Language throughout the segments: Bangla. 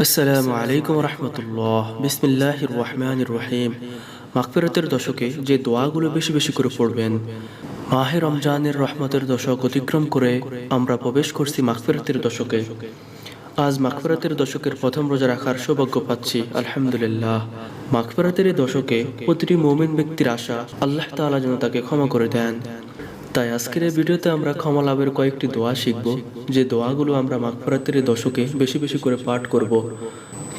আসসালামু আলাইকুম রহমতুল্লাহ। বিসমিল্লাহ রহমান রহিম। মাকফিরাতের দশকে যে দোয়াগুলো বেশি বেশি করে পড়বেন, মাহে রমজানের রহমতের দশক অতিক্রম করে আমরা প্রবেশ করছি মাকফিরাতের দশকে। আজ মাকফিরাতের দশকের প্রথম রোজা রাখার সৌভাগ্য পাচ্ছি, আলহামদুলিল্লাহ। মাকফিরাতের দশকে প্রতিটি মৌমিন ব্যক্তির আশা আল্লাহ তাআলা যেন তাকে ক্ষমা করে দেন। তাই আজকের এই ভিডিওতে আমরা ক্ষমা লাভের কয়েকটি দোয়া শিখব, যে দোয়াগুলো আমরা মাগফিরাতের এই দশকে বেশি বেশি করে পাঠ করব।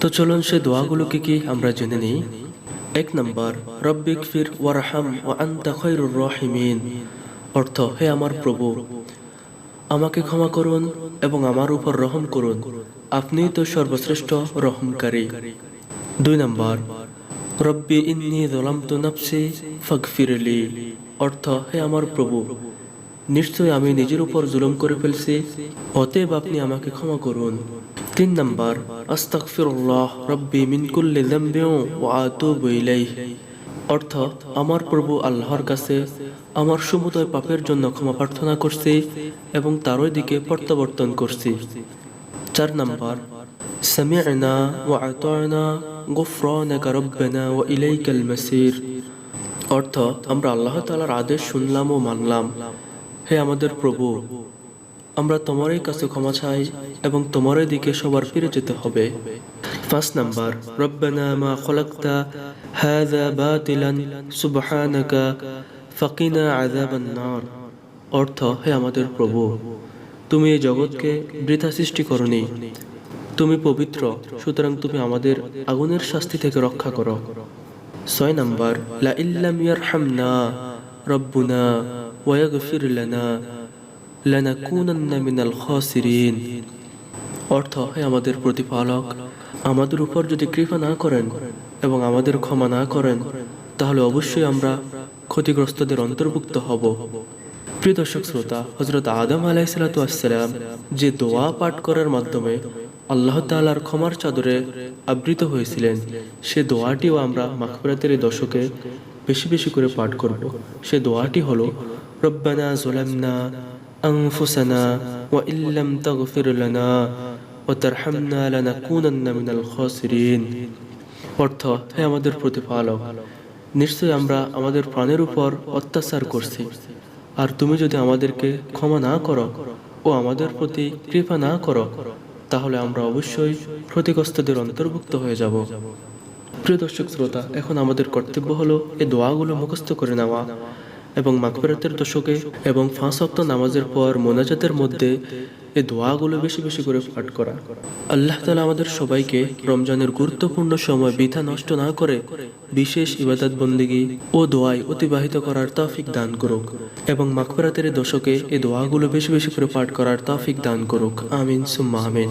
তো চলুন সে দোয়াগুলোকে কি আমরা জেনে নিই? এক নম্বর রব্বিক ফির ওয়ারহাম ও আন্তা খৈরুর রহিমিন। অর্থ, হে আমার প্রভু, আমাকে ক্ষমা করুন এবং আমার উপর রহম করুন। আপনিই তো সর্বশ্রেষ্ঠ রহমকারী। দুই নম্বর রব্বি ইন্নি জলামতু নাফসি ফাগফিরলি অর্থ, হে আমার প্রভু, নিশ্চয় আমি নিজের উপর জুলুম করে ফেলছি, অতএব আপনি আমাকে ক্ষমা করুন। তিন নম্বর আস্তাকফিরুল্লাহ রব্বি মিনকুল্লি জামবি ওয়া আতুবু অর্থ, আমার প্রভু আল্লাহর কাছে আমার সমুদয় পাপের জন্য ক্ষমা প্রার্থনা করছি এবং তারই দিকে প্রত্যাবর্তন করছি। চার নাম্বার, সামিআনা ওয়া আতানা গোফরানাকা রব্বানা ওয়া ইলাইকাল মাসির অর্থ, আমরা আল্লাহ তাআলার আদেশ শুনলাম ও মানলাম। হে আমাদের প্রভু, আমরা তোমারই কাছে ক্ষমা চাই এবং তোমারই দিকে সবার ফিরে যেতে হবে। পাঁচ নাম্বার, রব্বানা মা খলাকতা হাযা বাতিলান সুবহানাকা ফাকিনা আযাবান নার। অর্থ, হে আমাদের প্রভু, তুমি এই জগৎকে বৃথা সৃষ্টি করনি। তুমি পবিত্র, সুতরাং তুমি আমাদের আগুনের শাস্তি থেকে রক্ষা করো। ছয় নাম্বার, লা ইল্লাম ইয়ারহামনা রব্বুনা ওয়া ইয়াগফির লানা লানাকুনান্না মিনাল খাসিরিন। অর্থ, হে আমাদের প্রতিপালক, আমাদের উপর যদি কৃপা না করেন এবং আমাদের ক্ষমা না করেন, তাহলে অবশ্যই আমরা ক্ষতিগ্রস্তদের অন্তর্ভুক্ত হব। প্রিয় দর্শক শ্রোতা হজরত আদম আলাইসালাম যে দোয়া পাঠ করার মাধ্যমে আল্লাহ তালার ক্ষমার চাদরে আবৃত হয়েছিলেন। সে দোয়াটিও আমরা মাখবরাতের দশকে বেশি বেশি করে পাঠ করব। সে দোয়াটি হল, রব্বানা জোলামনা আংফুসানা ওয়া ইল্লাম তাগফির লানা ওয়া তারহামনা লানাকুনান্না মিনাল খাসিরিন। অর্থ, হে আমাদের প্রতিপালক, নিশ্চয় আমরা আমাদের প্রাণের উপর অত্যাচার করছি। আর তুমি যদি আমাদেরকে ক্ষমা না করো ও আমাদের প্রতি কৃপা না করো তাহলে আমরা অবশ্যই ক্ষতিগ্রস্তদের অন্তর্ভুক্ত হয়ে যাব। প্রিয় দর্শক শ্রোতা, এখন আমাদের কর্তব্য হলো এ দোয়াগুলো মুখস্থ করে নেওয়া এবং মাকবরাতের দশকে এবং ফাঁস সপ্তাহ নামাজের পর মোনাজাতের মধ্যে এই দোয়াগুলো বেশি বেশি করে পাঠ করা। আল্লাহ তালা আমাদের সবাইকে রমজানের গুরুত্বপূর্ণ সময় বৃথা নষ্ট না করে বিশেষ ইবাদত বন্দিগি ও দোয়ায় অতিবাহিত করার তাফিক দান করুক এবং মাগফিরাতের দশকে এই দোয়াগুলো বেশি বেশি করে পাঠ করার তাফিক দান করুক। আমিন, সুম্মা আমিন।